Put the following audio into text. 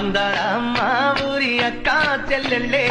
అందారమ్మ ఊరి అక్క చెల్లెళ్ళే